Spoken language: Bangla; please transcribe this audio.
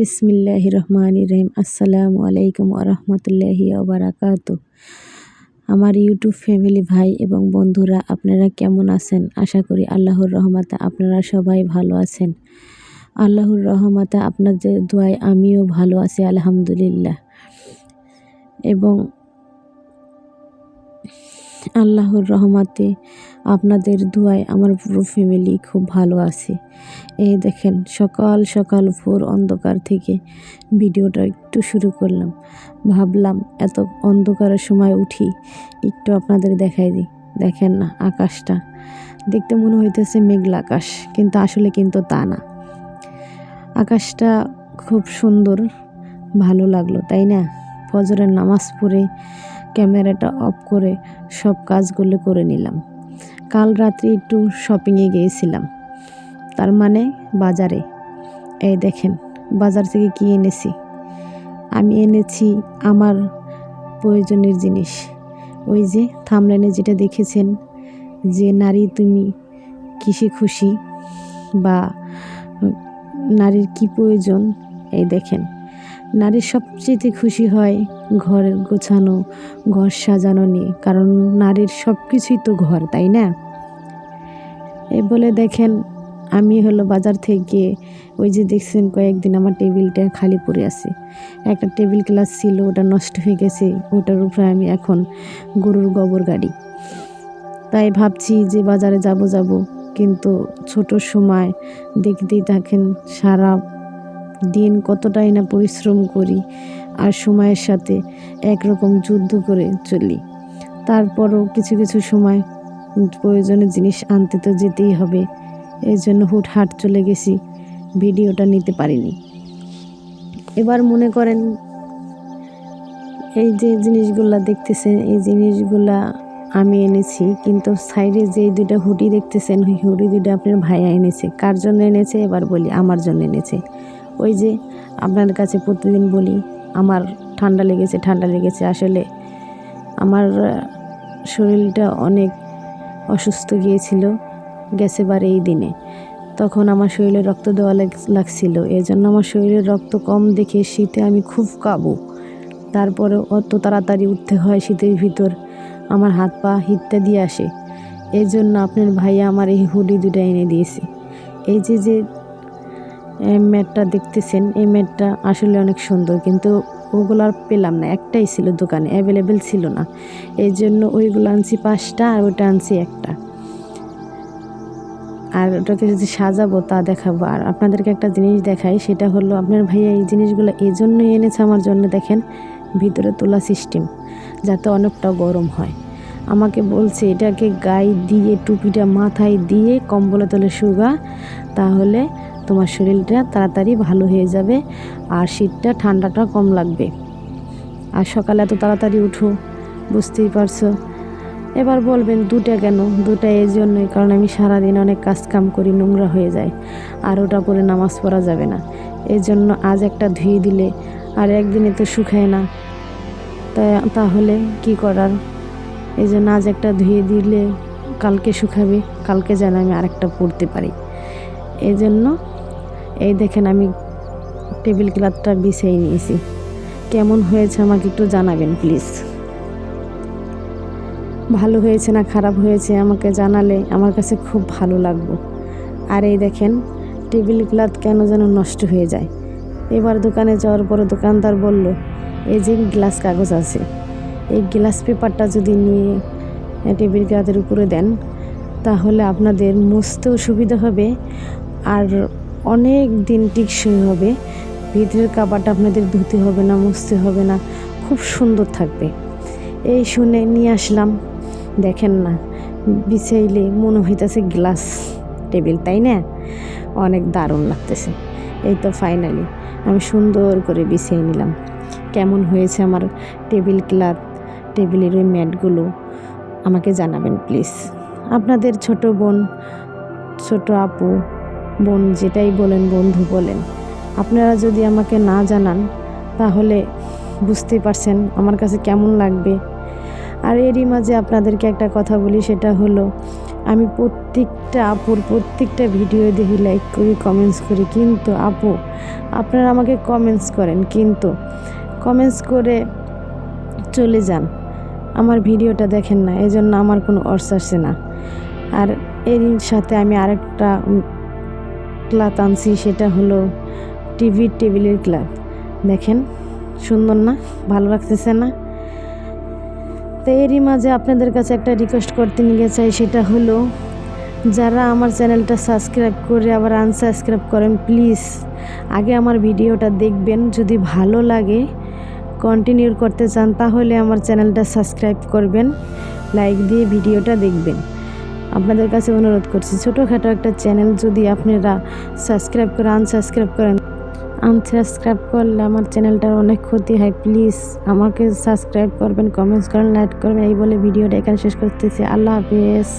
বিসমিল্লাহ রহমান রহিম। আসসালামু আলাইকুম আরহামতুল্লাহি ওবরাকাত আমার ইউটিউব ফ্যামিলি ভাই এবং বন্ধুরা, আপনারা কেমন আছেন? আশা করি আল্লাহর রহমতে আপনারা সবাই ভালো আছেন। আল্লাহর রহমতে আপনাদের দোয়ায় আমিও ভালো আছি, আলহামদুলিল্লাহ। এবং আল্লাহর রহমতে আপনাদের দোয়ায় আমার পুরো ফ্যামিলি খুব ভালো আছে। এই দেখেন, সকাল সকাল ভোর অন্ধকার থেকে ভিডিওটা একটু শুরু করলাম। ভাবলাম, এত অন্ধকারের সময় উঠি, একটু আপনাদের দেখাই দিই। দেখেন না, আকাশটা। দেখতে মনে হইতেছে মেঘলা আকাশ, কিন্তু আসলে কিন্তু তা না। আকাশটা খুব সুন্দর, ভালো লাগল, তাই না? ফজরের নামাজ পড়ে ক্যামেরাটা অফ করে সব কাজগুলো করে নিলাম। কাল রাত্রি একটু শপিংয়ে গিয়েছিলাম। তার মানে বাজারে। এই দেখেন, বাজার থেকে কী এনেছি? আমি এনেছি আমার প্রয়োজনের জিনিস। ওই যে থামলাইনে যেটা দেখেছেন, যে নারী তুমি কিসে খুশি বা নারীর কি প্রয়োজন, এই দেখেন। নারীর সবচেয়ে খুশি হয় ঘর গোছানো, ঘর সাজানো নিয়ে। কারণ নারীর সব কিছুই তো ঘর, তাই না? এই বলে দেখেন, আমি হলো বাজার থেকে ওই যে দেখছেন কয়েকদিন আমার টেবিলটা খালি পড়ে আছে। একটা টেবিল ক্লাস ছিল, ওটা নষ্ট হয়ে গেছে, ওটার উপরে আমি এখন গরুর গোবর গাড়ি। তাই ভাবছি যে বাজারে যাব যাব। কিন্তু ছোট সময় দেখতেই থাকেন, সারা দিন কতটাই না পরিশ্রম করি আর সময়ের সাথে একরকম যুদ্ধ করে চলি। তারপরও কিছু কিছু সময় প্রয়োজনীয় জিনিস আনতে তো যেতেই হবে। এই জন্য হুটহাট চলে গেছি। ভিডিওটা নিতে পারিনি। এবার মনে করেন এই যে জিনিসগুলা দেখতেছেন, এই জিনিসগুলা আমি এনেছি, কিন্তু সাইডে যে দুইটা হুডি দেখতেছেন, ওই হুডি দুইটা আপনার ভাইয়া এনেছে। কার জন্য এনেছে? এবার বলি, আমার জন্য এনেছে। ওই যে আপনার কাছে প্রতিদিন বলি, আমার ঠান্ডা লেগেছে ঠান্ডা লেগেছে। আসলে আমার শরীরটা অনেক অসুস্থ গিয়েছিল গেছে বার এই দিনে। তখন আমার শরীরে রক্ত দেওয়া লাগছিল। জন্য আমার শরীরে রক্ত কম দেখে শীতে আমি খুব কাবু। তারপরে অত তাড়াতাড়ি উঠতে হয় শীতের ভিতর, আমার হাত পা দিয়ে আসে। এই জন্য আপনার ভাইয়া আমার এই হুডি দুটা এনে দিয়েছে। এই যে যে ম্যাটটা দেখতেছেন, এই ম্যাটটা আসলে অনেক সুন্দর, কিন্তু ওগুলো আর পেলাম না, একটাই ছিল দোকানে অ্যাভেলেবেল ছিল না। এই জন্য ওইগুলো আনছি পাঁচটা আর ওটা আনছি একটা। আর ওটাকে যদি সাজাবো তা দেখাবো। আর আপনাদেরকে একটা জিনিস দেখাই, সেটা হলো আপনার ভাইয়া এই জিনিসগুলো এই জন্যই এনেছে আমার জন্য, দেখেন, ভিতরে তোলা সিস্টেম যাতে অনেকটা গরম হয়। আমাকে বলছে, এটাকে গায়ে দিয়ে, টুপিটা মাথায় দিয়ে কম্বলে তোলে শুগা তাহলে তোমার শরীরটা তাড়াতাড়ি ভালো হয়ে যাবে আর শীতটা, ঠান্ডাটা কম লাগবে। আর সকালে এত তাড়াতাড়ি উঠো, বুঝতেই পারছ? এবার বলবেন দুটা কেন? দুটা এই জন্যই, কারণ আমি সারাদিন অনেক কাজ কাম করি, নোংরা হয়ে যায়। আর ওটা পরে নামাজ পড়া যাবে না। এই জন্য আজ একটা ধুয়ে দিলে, আর একদিনে তো শুকায় না। তাই তাহলে কি করার? এই জন্য আজ একটা ধুয়ে দিলে কালকে শুকাবে, কালকে যেন আমি আরেকটা পড়তে পারি। এই জন্য এই দেখেন আমি টেবিল ক্লাথটা বিছিয়ে নিয়েছি। কেমন হয়েছে আমাকে একটু জানাবেন, প্লিজ। ভালো হয়েছে না খারাপ হয়েছে আমাকে জানালে আমার কাছে খুব ভালো লাগবো। আর এই দেখেন, টেবিল ক্লাথ কেন যেন নষ্ট হয়ে যায়। এবার দোকানে যাওয়ার পরে দোকানদার বলল, এই যে গ্লাস কাগজ আছে, এই গ্লাস পেপারটা যদি নিয়ে টেবিল ক্লাথের উপরে দেন, তাহলে আপনাদের মুছতেও সুবিধা হবে। আর অনেক দিন টিকসই হবে। ভিতরের কাপড়টা আপনাদের ধুতে হবে না, মুছতে হবে না। খুব সুন্দর থাকবে। এই শুনে নিয়ে আসলাম। দেখেন না, বিছাইলে মনে হইতেছে গ্লাস টেবিল, তাই না? অনেক দারুণ লাগতেছে। এই তো ফাইনালি আমি সুন্দর করে বিছিয়ে নিলাম। কেমন হয়েছে আমার টেবিল ক্লাথ, টেবিলের ওই ম্যাটগুলো আমাকে জানাবেন, প্লিজ। আপনাদের ছোট বোন, ছোট আপু বোন, যেটাই বলেন, বন্ধু বলেন, আপনারা যদি আমাকে না জানান, তাহলে বুঝতেই পারছেন আমার কাছে কেমন লাগবে। আর এরই মাঝে আপনাদেরকে একটা কথা বলি, সেটা হলো, আমি প্রত্যেকটা আপুর প্রত্যেকটা ভিডিও দেখি লাইক করি কমেন্টস করি, কিন্তু আপু, আপনারা আমাকে কমেন্টস করেন, কিন্তু কমেন্টস করে চলে যান। আমার ভিডিওটা দেখেন না এই জন্য আমার কোনো অর্স আসে না। আর এর সাথে আমি আরেকটা ক্লাথ আনছি সেটা হলো টিভির টেবিলের ক্লাথ দেখেন, সুন্দর না? ভালো লাগতেছে না? তো এরই মাঝে আপনাদের কাছে একটা রিকোয়েস্ট করতে নিয়ে চাই, সেটা হলো, যারা আমার চ্যানেলটা সাবস্ক্রাইব করে আবার আনসাবস্ক্রাইব করেন প্লিজ আগে আমার ভিডিওটা দেখবেন। যদি ভালো লাগে কন্টিনিউ করতে চান, তাহলে আমার চ্যানেলটা সাবস্ক্রাইব করবেন লাইক দিয়ে ভিডিওটা দেখবেন। আপনাদের কাছে অনুরোধ করছি, ছোটোখাটো একটা চ্যানেল যদি আপনারা সাবস্ক্রাইব করে আনসাবস্ক্রাইব করেন। আনসাবস্ক্রাইব করলে আমার চ্যানেলটার অনেক ক্ষতি হয় প্লিজ আমাকে সাবস্ক্রাইব করবেন কমেন্টস করেন লাইক করবেন, এই বলে ভিডিওটা এখানে শেষ করতেছি। আল্লাহ হাফেজ।